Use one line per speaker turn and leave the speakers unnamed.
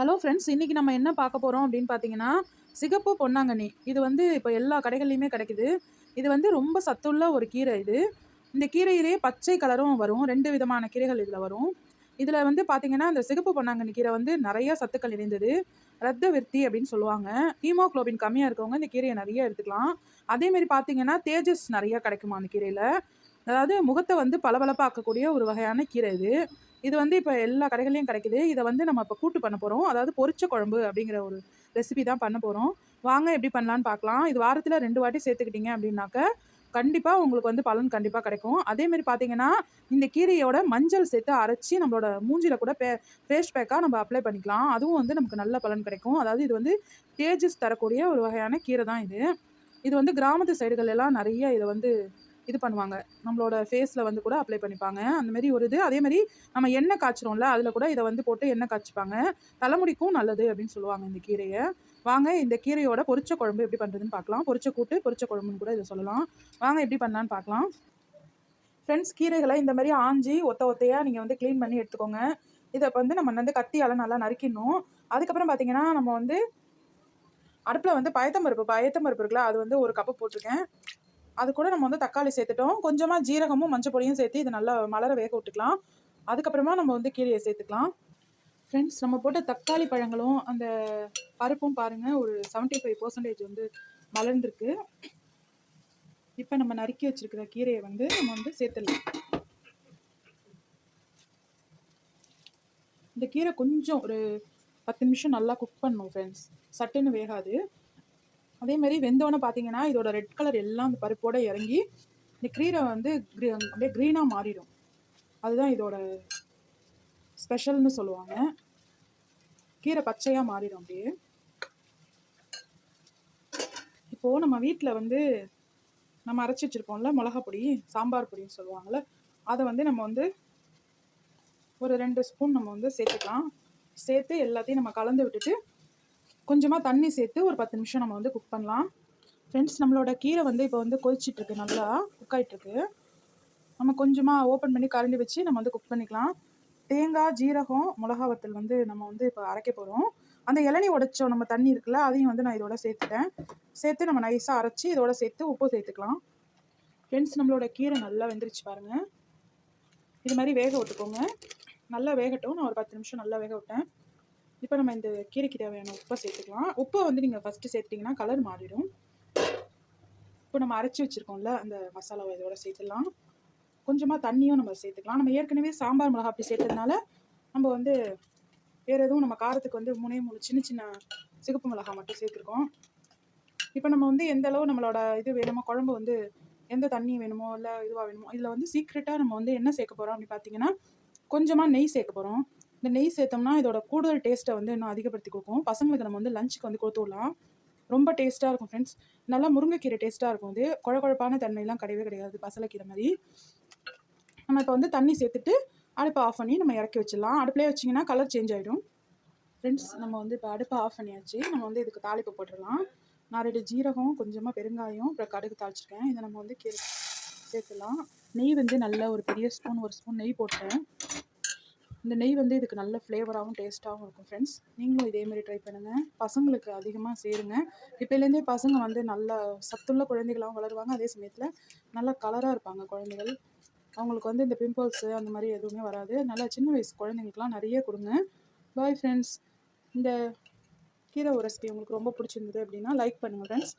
Hello friends இன்றைக்கி நம்ம என்ன பார்க்க போகிறோம் அப்படின்னு பார்த்தீங்கன்னா சிகப்பு பொன்னாங்கண்ணி. இது வந்து இப்போ எல்லா கடைகள்லையுமே கிடைக்குது. இது வந்து ரொம்ப சத்துள்ள ஒரு கீரை இது. இந்த கீரையிலே பச்சை கலரும் வரும். ரெண்டு விதமான கீரைகள் இதில் வரும். இதில் வந்து பார்த்தீங்கன்னா இந்த சிகப்பு பொன்னாங்கண்ணி கீரை வந்து நிறைய சத்துக்கள் நிறைந்தது. ரத்த விருத்தி அப்படின்னு சொல்லுவாங்க. ஹீமோக்ளோபின் கம்மியாக இருக்கவங்க இந்த கீரையை நிறைய எடுத்துக்கலாம். அதேமாரி பார்த்தீங்கன்னா தேஜஸ் நிறையா கிடைக்குமா அந்த கீரையில்? அதாவது முகத்தை வந்து பளபளப்பாக்கக்கூடிய ஒரு வகையான கீரை இது. இது வந்து இப்போ எல்லா கடைகள்லையும் கிடைக்குது. இதை வந்து நம்ம இப்போ கூட்டு பண்ண போகிறோம் அதாவது பொரிச்ச குழம்பு அப்படிங்கிற ஒரு ரெசிபி தான் பண்ண போகிறோம் வாங்க எப்படி பண்ணலான்னு பார்க்கலாம். இது வாரத்தில் ரெண்டு வாட்டி சேர்த்துக்கிட்டீங்க அப்படின்னாக்க கண்டிப்பாக உங்களுக்கு வந்து பலன் கண்டிப்பாக கிடைக்கும். அதேமாரி பார்த்தீங்கன்னா இந்த கீரையோட மஞ்சள் சேர்த்து அரைச்சி நம்மளோட மூஞ்சியில் கூட பே ஃபேஸ் பேக்காக நம்ம அப்ளை பண்ணிக்கலாம். அதுவும் வந்து நமக்கு நல்ல பலன் கிடைக்கும். அதாவது இது வந்து தேஜஸ் தரக்கூடிய ஒரு வகையான கீரை தான் இது. இது வந்து கிராமத்து சைடுகள் எல்லாம் நிறைய இதை வந்து இது பண்ணுவாங்க. நம்மளோட ஃபேஸில் வந்து கூட அப்ளை பண்ணிப்பாங்க. அந்த மாதிரி ஒரு இது அதே மாதிரி நம்ம எண்ணெய் காய்ச்சிரோம்ல அதில் கூட இதை வந்து போட்டு எண்ணெய் காய்ச்சிப்பாங்க. தலைமுடிக்கும் நல்லது அப்படின்னு சொல்லுவாங்க இந்த கீரையை. வாங்க இந்த கீரையோட பொரிச்ச குழம்பு எப்படி பண்ணுறதுன்னு பார்க்கலாம். பொரிச்ச கூட்டு பொரிச்ச குழம்புன்னு கூட இதை சொல்லலாம். வாங்க எப்படி பண்ணலான்னு பார்க்கலாம். ஃப்ரெண்ட்ஸ் கீரைகளை இந்த மாதிரி ஆஞ்சி ஒத்த ஒத்தையாக நீங்கள் வந்து க்ளீன் பண்ணி எடுத்துக்கோங்க. இதை வந்து நம்ம வந்து கத்தியால் நல்லா நறுக்கிடணும். அதுக்கப்புறம் பார்த்தீங்கன்னா நம்ம வந்து அடுப்பில் வந்து பயத்தம்பருப்பு பயத்தம்பருப்பு இருக்குல்ல அது வந்து ஒரு கப்பு போட்டிருக்கேன். அது கூட நம்ம வந்து தக்காளி சேர்த்துட்டோம். கொஞ்சமாக ஜீரகமும் மஞ்சள் பொடியும் சேர்த்து இது நல்லா மலர வேக விட்டுக்கலாம். அதுக்கப்புறமா நம்ம வந்து கீரையை சேர்த்துக்கலாம். ஃப்ரெண்ட்ஸ் நம்ம போட்ட தக்காளி பழங்களும் அந்த பருப்பும் பாருங்கள் ஒரு செவன்ட்டி ஃபைவ் பர்சன்டேஜ் வந்து மலர்ந்துருக்கு. இப்போ நம்ம நறுக்கி வச்சிருக்கிற கீரையை வந்து நம்ம வந்து சேர்த்துடலாம். இந்த கீரை கொஞ்சம் ஒரு பத்து நிமிஷம் நல்லா குக் பண்ணணும் ஃப்ரெண்ட்ஸ் சட்டுன்னு வேகாது. அதே மாதிரி வெந்தோடனே பார்த்தீங்கன்னா இதோட ரெட் கலர் எல்லாம் அந்த பருப்போட இறங்கி இந்த கீரை வந்து அப்படியே க்ரீனாக மாறிடும். அதுதான் இதோட ஸ்பெஷல்னு சொல்லுவாங்க. கீரை பச்சையாக மாறிடும் அப்படியே. இப்போது நம்ம வீட்டில் வந்து நம்ம அரைச்சி வச்சுருப்போம்ல மிளகா பொடி சாம்பார் பொடின்னு சொல்லுவாங்கள்ல அதை வந்து நம்ம வந்து ஒரு ரெண்டு ஸ்பூன் நம்ம வந்து சேர்த்துக்கலாம். சேர்த்து எல்லாத்தையும் நம்ம கலந்து விட்டுட்டு கொஞ்சமாக தண்ணி சேர்த்து ஒரு பத்து நிமிஷம் நம்ம வந்து குக் பண்ணலாம். ஃப்ரெண்ட்ஸ் நம்மளோட கீரை வந்து இப்போ வந்து கொதிச்சிட்ருக்கு. நல்லா குக் ஆயிட்டிருக்கு நம்ம கொஞ்சமாக ஓப்பன் பண்ணி கரண்டி வச்சு நம்ம வந்து குக் பண்ணிக்கலாம். தேங்காய் ஜீரகம் மிளகா வத்தல் வந்து நம்ம வந்து இப்போ அரைக்க போகிறோம் அந்த இளநி உடைச்சோம் நம்ம தண்ணி இருக்குல்ல அதையும் வந்து நான் இதோட சேர்த்துட்டேன். சேர்த்து நம்ம நைஸாக அரைச்சி இதோட சேர்த்து உப்பு சேர்த்துக்கலாம். ஃப்ரெண்ட்ஸ் நம்மளோட கீரை நல்லா வெந்துருச்சு பாருங்கள் இது மாதிரி வேக விட்டுக்கோங்க. நல்லா வேகட்டும். நான் ஒரு பத்து நிமிஷம் நல்லா வேக விட்டேன். இப்போ நம்ம இந்த கீரைக்கு தேவையான உப்பை சேர்த்துக்கலாம். உப்பை வந்து நீங்கள் ஃபஸ்ட்டு சேர்த்திங்கன்னா கலர் மாறிடும். இப்போ நம்ம அரைச்சி வச்சுருக்கோம்ல அந்த மசாலாவை இதோட சேர்த்துடலாம். கொஞ்சமாக தண்ணியும் நம்ம சேர்த்துக்கலாம். நம்ம ஏற்கனவே சாம்பார் மிளகா அப்படி சேர்த்ததுனால நம்ம வந்து வேறு எதுவும் நம்ம காரத்துக்கு வந்து மூணே மூணு சின்ன சின்ன சிகப்பு மிளகா மட்டும் சேர்த்துருக்கோம். இப்போ நம்ம வந்து எந்த அளவு நம்மளோட இது வேணுமோ குழம்பு வந்து எந்த தண்ணி வேணுமோ இல்லை இதுவாக வேணுமோ இதில் வந்து சீக்ரெட்டாக நம்ம வந்து என்ன சேர்க்க போகிறோம் அப்படின்னு பார்த்தீங்கன்னா கொஞ்சமாக நெய் சேர்க்க போகிறோம் இந்த நெய் சேர்த்தோம்னா இதோட கூடுதல் டேஸ்ட்டை வந்து இன்னும் அதிகப்படுத்தி கொடுக்கும். பசங்களுக்கு நம்ம வந்து லஞ்சுக்கு வந்து கொடுத்து விடலாம். ரொம்ப டேஸ்ட்டாக இருக்கும் ஃப்ரெண்ட்ஸ் நல்லா முருங்கைக்கீரை டேஸ்ட்டாக இருக்கும் வந்து குழப்பான தன்மையெல்லாம் கிடையவே கிடையாது பசலைக்கீரை மாதிரி. நம்ம இப்போ வந்து தண்ணி சேர்த்துட்டு அடுப்பை ஆஃப் பண்ணி நம்ம இறக்கி வச்சிடலாம். அடுப்புலேயே வச்சிங்கன்னா கலர் சேஞ்ச் ஆகிடும் ஃப்ரெண்ட்ஸ் நம்ம வந்து இப்போ அடுப்பை ஆஃப் பண்ணியாச்சு. நம்ம வந்து இதுக்கு தாளிப்பு போட்டுடலாம். நான் ரெண்டு ஜீரகம் கொஞ்சமாக பெருங்காயம் அப்புறம் கடுகு தாளிச்சிருக்கேன். இதை நம்ம வந்து கீரை சேர்த்துலாம் நெய் வந்து நல்ல ஒரு பெரிய ஸ்பூன் ஒரு ஸ்பூன் நெய் போட்டேன். இந்த நெய் வந்து இதுக்கு நல்ல ஃப்ளேவராகவும் டேஸ்ட்டாகவும் இருக்கும் ஃப்ரெண்ட்ஸ் நீங்களும் இதேமாதிரி ட்ரை பண்ணுங்கள் பசங்களுக்கு அதிகமாக சேருங்க. இப்போலேருந்தே பசங்க வந்து நல்ல சத்துள்ள குழந்தைகளாகவும் வளருவாங்க. அதே சமயத்தில் நல்லா கலராக இருப்பாங்க குழந்தைகள். அவங்களுக்கு வந்து இந்த பிம்பிள்ஸு அந்த மாதிரி எதுவுமே வராது. நல்லா சின்ன வயசு குழந்தைங்களுக்குலாம் நிறைய கொடுங்க. பாய் ஃப்ரெண்ட்ஸ் இந்த கீரை ரெசிபி உங்களுக்கு ரொம்ப பிடிச்சிருந்தது அப்படின்னா லைக் பண்ணுங்கள் ஃப்ரெண்ட்ஸ்